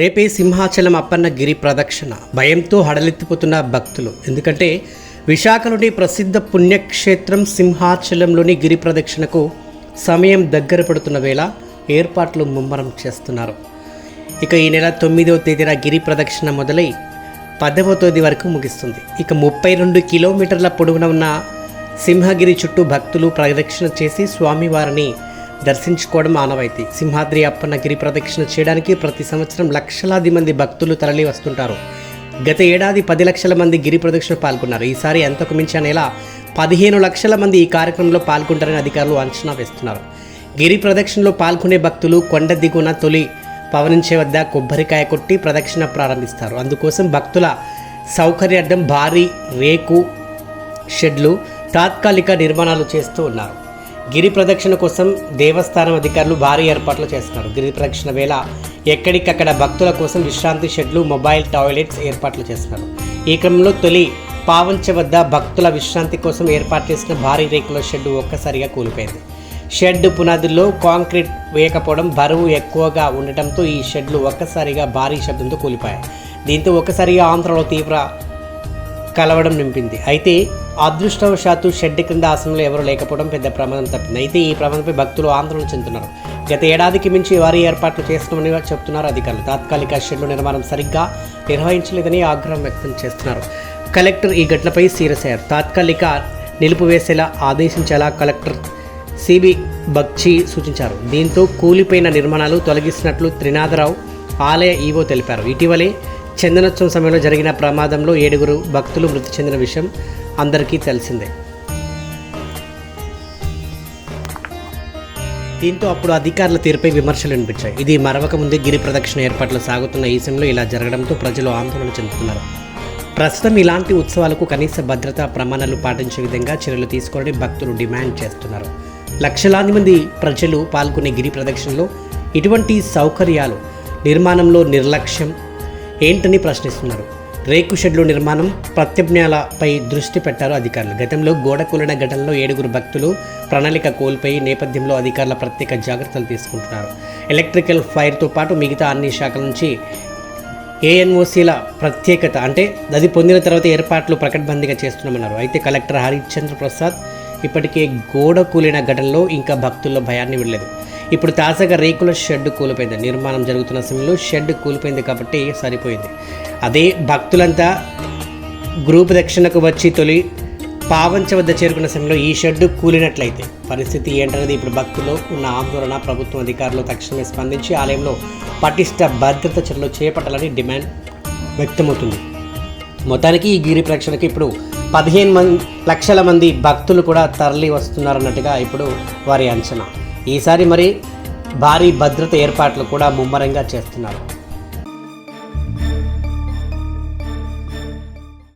రేపే సింహాచలం అప్పన్న గిరి ప్రదక్షిణ. భయంతో హడలెత్తిపోతున్న భక్తులు. ఎందుకంటే విశాఖలోని ప్రసిద్ధ పుణ్యక్షేత్రం సింహాచలంలోని గిరి ప్రదక్షిణకు సమయం దగ్గర పడుతున్న వేళ ఏర్పాట్లు ముమ్మరం చేస్తున్నారు. ఇక ఈ నెల తొమ్మిదవ తేదీన గిరి ప్రదక్షిణ మొదలై పదవ తేదీ వరకు ముగిస్తుంది. ఇక ముప్పై రెండు కిలోమీటర్ల పొడవున ఉన్న సింహగిరి చుట్టూ భక్తులు ప్రదక్షిణ చేసి స్వామివారిని దర్శించుకోవడం ఆనవాయితీ సింహాద్రి అప్పన్న గిరి ప్రదక్షిణ చేయడానికి ప్రతి సంవత్సరం లక్షలాది మంది భక్తులు తరలి వస్తుంటారు. గత ఏడాది పది లక్షల మంది గిరి ప్రదక్షిణ పాల్గొన్నారు. ఈసారి ఎంతకు మించిన నెల పదిహేను లక్షల మంది ఈ కార్యక్రమంలో పాల్గొంటారని అధికారులు అంచనా వేస్తున్నారు. గిరి ప్రదక్షిణలో పాల్గొనే భక్తులు కొండ దిగున తొలి పవనించే వద్ద కొబ్బరికాయ కొట్టి ప్రదక్షిణ ప్రారంభిస్తారు. అందుకోసం భక్తుల సౌకర్యార్థం భారీ రేకు షెడ్లు తాత్కాలిక నిర్మాణాలు చేస్తూ ఉన్నారు. గిరి ప్రదక్షిణ కోసం దేవస్థానం అధికారులు భారీ ఏర్పాట్లు చేస్తున్నారు. గిరి ప్రదక్షిణ వేళ ఎక్కడికక్కడ భక్తుల కోసం విశ్రాంతి షెడ్లు మొబైల్ టాయిలెట్స్ ఏర్పాట్లు చేస్తున్నారు. ఈ క్రమంలో తొలి పావంచ వద్ద భక్తుల విశ్రాంతి కోసం ఏర్పాటు చేసిన భారీ రేకుల షెడ్ ఒక్కసారిగా కూలిపోయింది. షెడ్ పునాదుల్లో కాంక్రీట్ వేయకపోవడం బరువు ఎక్కువగా ఉండటంతో ఈ షెడ్లు ఒక్కసారిగా భారీ శబ్దంతో కూలిపోయాయి. దీంతో ఒక్కసారిగా ఆంధ్రలో తీవ్ర కలవడం నింపింది. అయితే అదృష్టవశాత్తు షెడ్ క్రింద ఆసనంలో ఎవరు లేకపోవడం పెద్ద ప్రమాదం తప్పింది. అయితే ఈ ప్రమాదంపై భక్తులు ఆందోళన చెందుతున్నారు. గత ఏడాదికి మించి వారి ఏర్పాట్లు చేస్తున్నామని చెప్తున్నారు అధికారులు. తాత్కాలిక షెడ్లు నిర్మాణం సరిగ్గా నిర్వహించలేదని ఆగ్రహం వ్యక్తం చేస్తున్నారు. కలెక్టర్ ఈ ఘటనపై సీరియస్ అయ్యారు. తాత్కాలిక నిలిపివేసేలా ఆదేశించేలా కలెక్టర్ సిబి బక్షి సూచించారు. దీంతో కూలిపోయిన నిర్మాణాలు తొలగిస్తున్నట్లు త్రినాథరావు ఆలయ ఈవో తెలిపారు. ఇటీవలే చందనోత్సవం సమయంలో జరిగిన ప్రమాదంలో ఏడుగురు భక్తులు మృతి చెందిన విషయం అందరికీ తెలిసిందే. దీంతో అప్పుడు అధికారుల తీరుపై విమర్శలు వినిపించాయి. ఇది మరవక ముందే గిరి ప్రదక్షిణ ఏర్పాట్లు సాగుతున్న ఈ సమయంలో ఇలా జరగడంతో ప్రజలు ఆందోళన చెందుతున్నారు. ప్రస్తుతం ఇలాంటి ఉత్సవాలకు కనీస భద్రతా ప్రమాణాలు పాటించే విధంగా చర్యలు తీసుకోవాలని భక్తులు డిమాండ్ చేస్తున్నారు. లక్షలాది మంది ప్రజలు పాల్గొనే గిరి ప్రదక్షిణలో ఇటువంటి సౌకర్యాలు నిర్మాణంలో నిర్లక్ష్యం ఏంటని ప్రశ్నిస్తున్నారు. రేకు షెడ్లు నిర్మాణం ప్రత్యజ్ఞాలపై దృష్టి పెట్టారు అధికారులు. గతంలో గోడ కూలిన ఘటనలో ఏడుగురు భక్తులు ప్రణాళిక కోల్పోయి నేపథ్యంలో అధికారుల ప్రత్యేక జాగ్రత్తలు తీసుకుంటున్నారు. ఎలక్ట్రికల్ ఫైర్తో పాటు మిగతా అన్ని శాఖల నుంచి ఏఎన్ఓసీల ప్రత్యేకత అంటే అది పొందిన తర్వాత ఏర్పాట్లు ప్రకటబందీగా చేస్తున్నామన్నారు. అయితే కలెక్టర్ హరిశ్చంద్ర ప్రసాద్ ఇప్పటికే గోడ కూలిన ఘటనలో ఇంకా భక్తుల్లో భయాన్ని వెళ్ళలేదు ఇప్పుడు తాజాగా రేకుల షెడ్ కూలిపోయింది. నిర్మాణం జరుగుతున్న సమయంలో షెడ్ కూలిపోయింది కాబట్టి సరిపోయింది. అదే భక్తులంతా గ్రూప్ దక్షిణకు వచ్చి తొలి పావంచ వద్ద చేరుకున్న సమయంలో ఈ షెడ్ కూలినట్లయితే పరిస్థితి ఏంటనేది ఇప్పుడు భక్తులు ఉన్న ఆందోళన ప్రభుత్వం అధికారులు తక్షణమే స్పందించి ఆలయంలో పటిష్ట భద్రత చర్యలు చేపట్టాలని డిమాండ్ వ్యక్తమవుతుంది. మొత్తానికి ఈ గిరి ప్రదక్షిణకి ఇప్పుడు పదిహేను మంది లక్షల మంది భక్తులు కూడా తరలి వస్తున్నారన్నట్టుగా ఇప్పుడు వారి అంచనా. ఈసారి మరి భారీ భద్రత ఏర్పాట్లు కూడా ముమ్మరంగా చేస్తున్నారు.